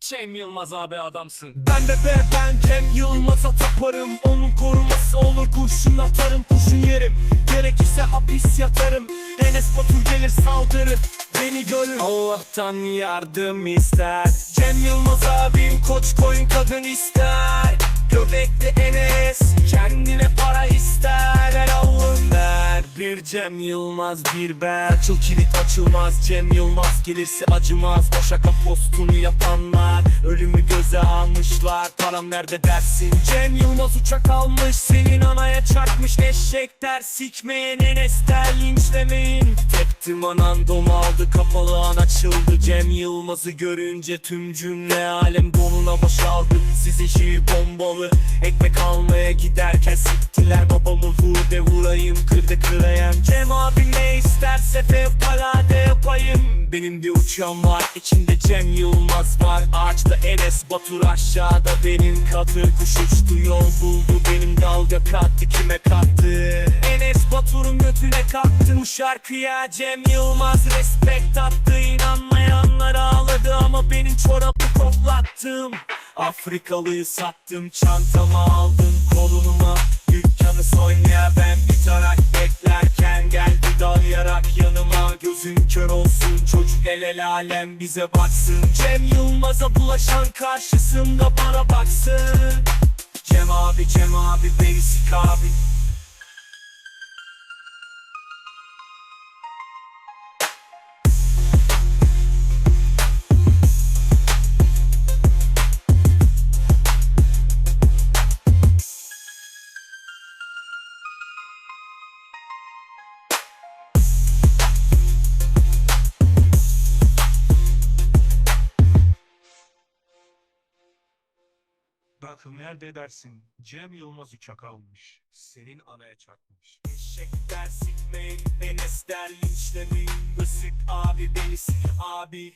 Cem Yılmaz abi adamsın. Ben de be ben Cem Yılmaz'a taparım. Onun koruması olur kurşun atarım Kurşun yerim. Gerekirse hapis yatarım. Enes Batur gelir saldırır. Beni görür. Allah'tan yardım ister. Cem Yılmaz abim koç koyun kadın ister. Göbekli Enes Kendine para ister. El Allah'ım der Bir Cem Yılmaz bir ben Açıl kilit açılmaz. Cem Yılmaz gelirse acımaz. Boşa postunu yapanlar Göze almışlar. Param nerede dersin? Cem Yılmaz uçak almış Senin anaya çarpmış. Eşek der Sikmeyen Enes der linçlemeyin. Teptim anan dom aldı kapalı an açıldı. Cem Yılmaz'ı görünce tüm cümle alem donuna boşaldı. Sizin şiir bombalı Ekmek almaya giderken siktiler babamı. Vur de vurayım kır de kırayım Cem abi ne isterse fevkalade yapayım. Benim bir uçağım var içinde Cem Yılmaz var Ağaçta Enes Batur aşağıda. Benim katır Kuş uçtu yol buldu. Benim dalga kattı kime kattı? Enes Batur'un götüne kattı bu şarkıya Cem Yılmaz respekt attı. İnanmayanlar ağladı ama benim çorabı koklattım. Afrikalıyı sattım çantamı aldım koluma Dükkanı soymaya ben bir tarak beklerken Geldi dalayarak yanıma. Gözün kör olsun el el alem bize baksın. Cem Yılmaz'a bulaşan karşısında bana baksın Bakın nerede dersin? Cem Yılmaz uçak almış. Senin anaya çarpmış. Eşek der sikmeyin Enes der Isık abi beni abi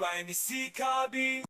Beni sik abi